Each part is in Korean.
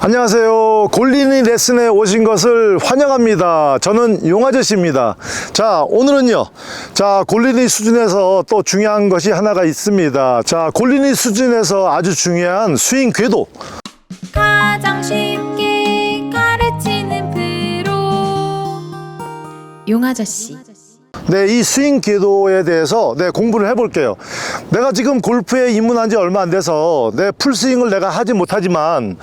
안녕하세요. 골린이 레슨에 오신 것을 환영합니다. 저는 용아저씨입니다. 자, 오늘은요. 자, 골린이 수준에서 또 중요한 것이 하나가 있습니다. 자, 골린이 수준에서 아주 중요한 스윙 궤도. 가장 쉽게 가르치는 프로 용아저씨 네, 이 스윙 궤도에 대해서 네, 공부를 해볼게요. 내가 지금 골프에 입문한 지 얼마 안 돼서 내 풀스윙을 내가 하지 못하지만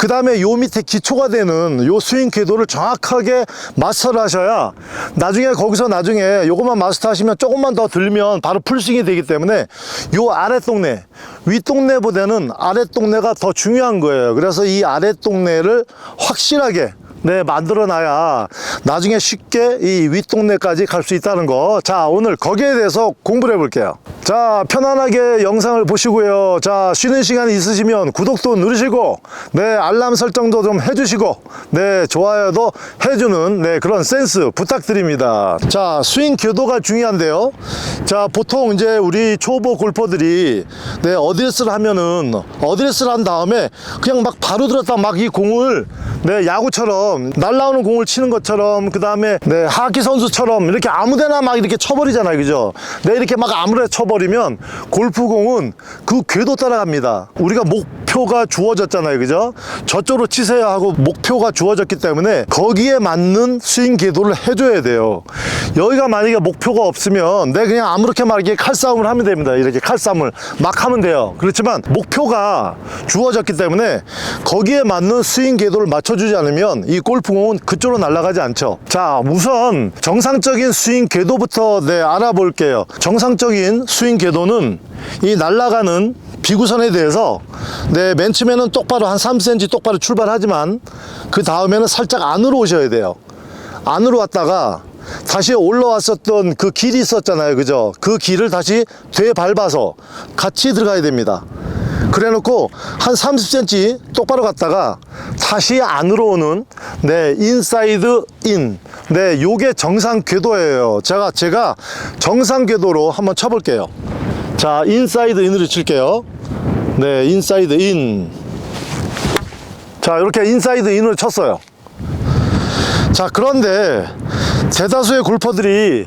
그 다음에 요 밑에 기초가 되는 요 스윙 궤도를 정확하게 마스터를 하셔야 나중에 거기서 나중에 요것만 마스터 하시면 조금만 더 들면 바로 풀스윙이 되기 때문에 요 아래 동네, 윗 동네보다는 아래 동네가 더 중요한 거예요. 그래서 이 아래 동네를 확실하게 네, 만들어 놔야 나중에 쉽게 이 윗동네까지 갈 수 있다는 거. 자, 오늘 거기에 대해서 공부를 해볼게요. 자, 편안하게 영상을 보시고요. 자, 쉬는 시간이 있으시면 구독도 누르시고, 네, 알람 설정도 좀 해주시고, 네, 좋아요도 해주는, 네, 그런 센스 부탁드립니다. 자, 스윙 교도가 중요한데요. 자, 보통 이제 우리 초보 골퍼들이, 네, 어드레스를 하면은, 어드레스를 한 다음에 그냥 막 바로 들었다 막 이 공을, 네, 야구처럼 날라오는 공을 치는 것처럼 그 다음에 네, 하키 선수처럼 이렇게 아무데나 막 이렇게 쳐버리잖아요, 그죠? 네, 이렇게 막 아무데나 쳐버리 면 골프공은 그 궤도 따라갑니다. 우리가 목 표가 주어졌잖아요, 그죠? 저쪽으로 치세요 하고 목표가 주어졌기 때문에 거기에 맞는 스윙 궤도를 해줘야 돼요. 여기가 만약에 목표가 없으면 내 그냥 아무렇게 막 이렇게 칼싸움을 하면 됩니다. 이렇게 칼싸움을 막 하면 돼요. 그렇지만 목표가 주어졌기 때문에 거기에 맞는 스윙 궤도를 맞춰주지 않으면 이 골프공은 그쪽으로 날아가지 않죠. 자, 우선 정상적인 스윙 궤도부터 네, 알아볼게요. 정상적인 스윙 궤도는 이 날아가는 비구선에 대해서 네, 맨 처음에는 똑바로 한 3cm 똑바로 출발하지만 그 다음에는 살짝 안으로 오셔야 돼요. 안으로 왔다가 다시 올라왔었던 그 길이 있었잖아요. 그죠? 그 길을 다시 되밟아서 같이 들어가야 됩니다. 그래 놓고 한 30cm 똑바로 갔다가 다시 안으로 오는 네, 인사이드 인. 네, 요게 정상 궤도예요. 제가 제가 정상 궤도로 한번 쳐 볼게요. 자, 인사이드 인으로 칠게요. 네, 인사이드 인. 자, 이렇게 인사이드 인으로 쳤어요. 자, 그런데 대다수의 골퍼들이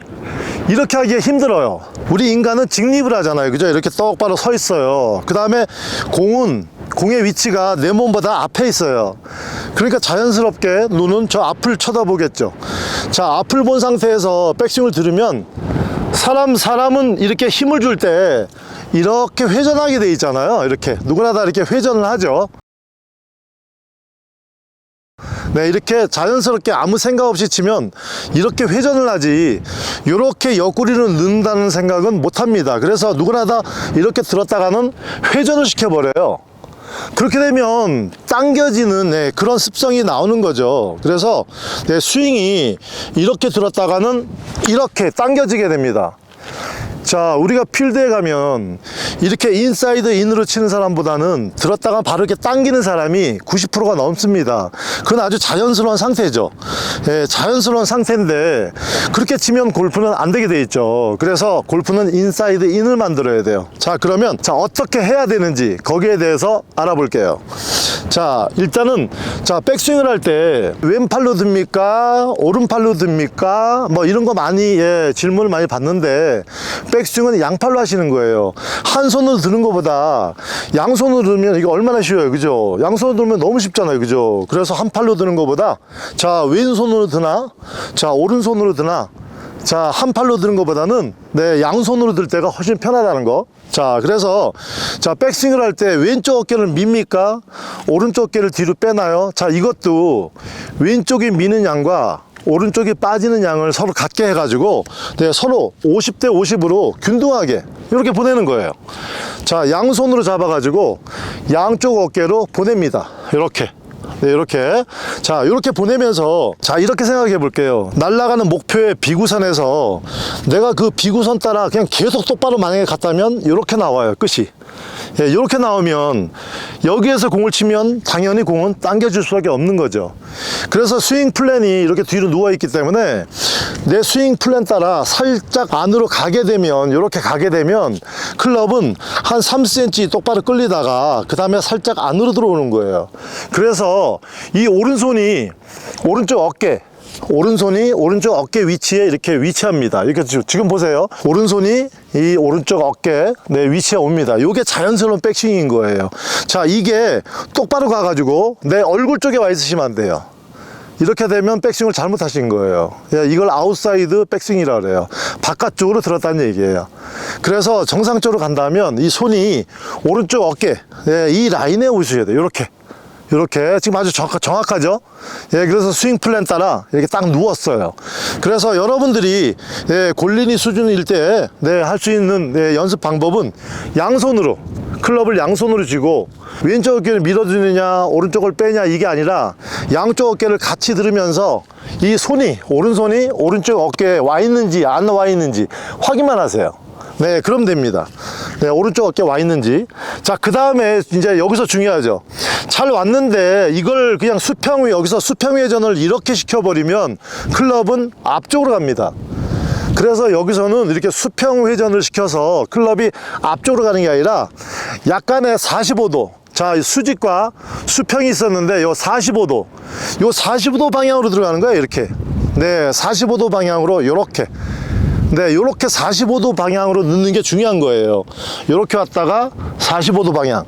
이렇게 하기가 힘들어요. 우리 인간은 직립을 하잖아요. 그죠? 이렇게 똑바로 서 있어요. 그 다음에 공은 공의 위치가 내 몸보다 앞에 있어요. 그러니까 자연스럽게 눈은 저 앞을 쳐다보겠죠. 자, 앞을 본 상태에서 백스윙을 들으면 사람, 사람은 이렇게 힘을 줄 때 이렇게 회전하게 돼 있잖아요. 이렇게. 누구나 다 이렇게 회전을 하죠. 네, 이렇게 자연스럽게 아무 생각 없이 치면 이렇게 회전을 하지 이렇게 옆구리를 넣는다는 생각은 못 합니다. 그래서 누구나 다 이렇게 들었다가는 회전을 시켜버려요. 그렇게 되면 당겨지는 네, 그런 습성이 나오는 거죠. 그래서 네, 스윙이 이렇게 들었다가는 이렇게 당겨지게 됩니다. 자, 우리가 필드에 가면 이렇게 인사이드 인으로 치는 사람보다는 들었다가 이렇게 당기는 사람이 90%가 넘습니다. 그건 아주 자연스러운 상태죠. 예, 자연스러운 상태인데 그렇게 치면 골프는 안 되게 돼 있죠. 그래서 골프는 인사이드 인을 만들어야 돼요. 자, 그러면 자, 어떻게 해야 되는지 거기에 대해서 알아볼게요. 자, 일단은 자, 백스윙을 할 때 왼팔로 듭니까? 오른팔로 듭니까? 뭐 이런 거 많이 예, 질문을 많이 받는데 백스윙은 양팔로 하시는 거예요. 한 손으로 드는 것보다 양손으로 들면 이게 얼마나 쉬워요. 그죠? 양손으로 들면 너무 쉽잖아요. 그죠? 그래서 한 팔로 드는 것보다 자, 왼손으로 드나? 자, 오른손으로 드나? 자, 한 팔로 드는 것보다는 네, 양손으로 들 때가 훨씬 편하다는 거. 자, 그래서 자, 백스윙을 할 때 왼쪽 어깨를 밉니까? 오른쪽 어깨를 뒤로 빼나요? 자, 이것도 왼쪽이 미는 양과 오른쪽이 빠지는 양을 서로 같게 해가지고 네, 서로 50대 50으로 균등하게 이렇게 보내는 거예요. 자, 양손으로 잡아 가지고 양쪽 어깨로 보냅니다. 이렇게. 네, 이렇게. 자, 이렇게 보내면서, 자, 이렇게 생각해 볼게요. 날아가는 목표의 비구선에서 내가 그 비구선 따라 그냥 계속 똑바로 만약에 갔다면, 이렇게 나와요, 끝이. 예, 이렇게 나오면, 여기에서 공을 치면 당연히 공은 당겨줄 수밖에 없는 거죠. 그래서 스윙 플랜이 이렇게 뒤로 누워 있기 때문에, 내 스윙 플랜 따라 살짝 안으로 가게 되면 이렇게 가게 되면 클럽은 한 3cm 똑바로 끌리다가 그 다음에 살짝 안으로 들어오는 거예요 그래서 이 오른손이 오른쪽 어깨 오른손이 오른쪽 어깨 위치에 이렇게 위치합니다. 이렇게 지- 지금 보세요. 오른손이 이 오른쪽 어깨 네, 위치에 옵니다. 이게 자연스러운 백스윙인 거예요. 자, 이게 똑바로 가가지고 내 얼굴 쪽에 와 있으시면 안 돼요. 이렇게 되면 백스윙을 잘못하신 거예요. 예, 이걸 아웃사이드 백스윙이라 그래요. 바깥쪽으로 들었다는 얘기예요. 그래서 정상적으로 간다면 이 손이 오른쪽 어깨 예, 이 라인에 오셔야 돼요. 이렇게. 이렇게 지금 아주 정확, 정확 하죠? 예, 그래서 스윙 플랜 따라 이렇게 딱 누웠어요. 그래서 여러분들이 예, 골린이 수준일 때 네, 할 수 있는 네, 연습 방법은 양손으로 클럽을 양손으로 쥐고 왼쪽 어깨를 밀어주느냐 오른쪽을 빼냐 이게 아니라 양쪽 어깨를 같이 들으면서 이 손이 오른손이 오른쪽 어깨에 와 있는지 안 와 있는지 확인만 하세요. 네, 그럼 됩니다. 네, 오른쪽 어깨 와 있는지. 자, 그 다음에 이제 여기서 중요하죠. 잘 왔는데 이걸 그냥 수평 위, 여기서 수평 회전을 이렇게 시켜버리면 클럽은 앞쪽으로 갑니다. 그래서 여기서는 이렇게 수평 회전을 시켜서 클럽이 앞쪽으로 가는 게 아니라 약간의 45도. 자, 이 수직과 수평이 있었는데 요 45도. 요 45도 방향으로 들어가는 거예요, 이렇게. 네, 45도 방향으로 이렇게. 네, 이렇게 45도 방향으로 넣는 게 중요한 거예요. 이렇게 왔다가 45도 방향.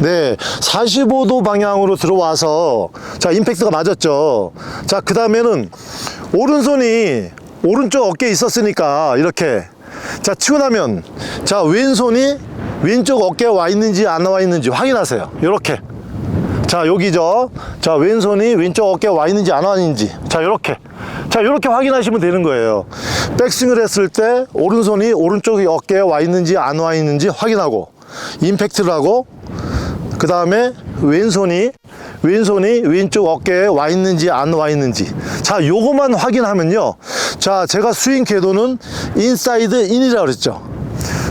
네, 45도 방향으로 들어와서 자 임팩트가 맞았죠. 자, 그 다음에는 오른손이 오른쪽 어깨에 있었으니까 이렇게 자 치고 나면 자 왼손이 왼쪽 어깨에 와 있는지 안 와 있는지 확인하세요. 이렇게. 자 여기죠. 자 왼손이 왼쪽 어깨에 와 있는지 안 와 있는지. 자 이렇게. 자 이렇게 확인하시면 되는 거예요. 백스윙을 했을 때 오른손이 오른쪽 어깨에 와 있는지 안 와 있는지 확인하고 임팩트를 하고 그 다음에 왼손이 왼손이 왼쪽 어깨에 와 있는지 안 와 있는지. 자 요거만 확인하면요. 자 제가 스윙 궤도는 인사이드 인이라고 그랬죠.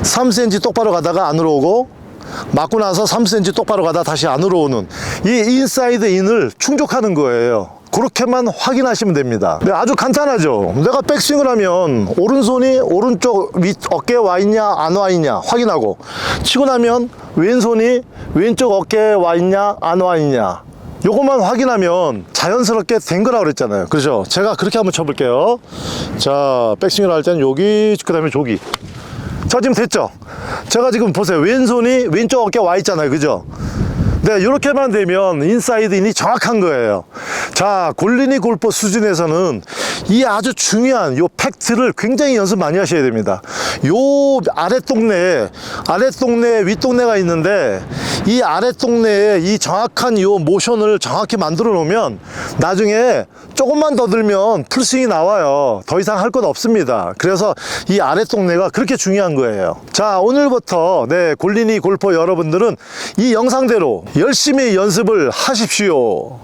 3cm 똑바로 가다가 안으로 오고 맞고 나서 3cm 똑바로 가다 다시 안으로 오는 이 인사이드 인을 충족하는 거예요. 그렇게만 확인하시면 됩니다. 네, 아주 간단하죠. 내가 백스윙을 하면 오른손이 오른쪽 윗 어깨에 와 있냐 안 와 있냐 확인하고 치고 나면 왼손이 왼쪽 어깨에 와 있냐 안 와 있냐 요것만 확인하면 자연스럽게 된 거라고 그랬잖아요. 그죠? 제가 그렇게 한번 쳐볼게요. 자, 백스윙을 할 때는 여기, 그 다음에 저기. 자 지금 됐죠? 제가 지금 보세요. 왼손이 왼쪽 어깨 와 있잖아요. 그죠? 네 이렇게만 되면 인사이드 인이 정확한 거예요. 자 골리니 골프 수준에서는 이 아주 중요한 요 팩트를 굉장히 연습 많이 하셔야 됩니다. 요 아랫 동네에 아랫 동네에 윗 동네가 있는데 이 아랫 동네에 이 정확한 요 모션을 정확히 만들어 놓으면 나중에 조금만 더 들면 풀스윙이 나와요. 더 이상 할 것 없습니다. 그래서 이 아랫 동네가 그렇게 중요한 거예요. 자 오늘부터 네 골리니 골퍼 여러분들은 이 영상대로 열심히 연습을 하십시오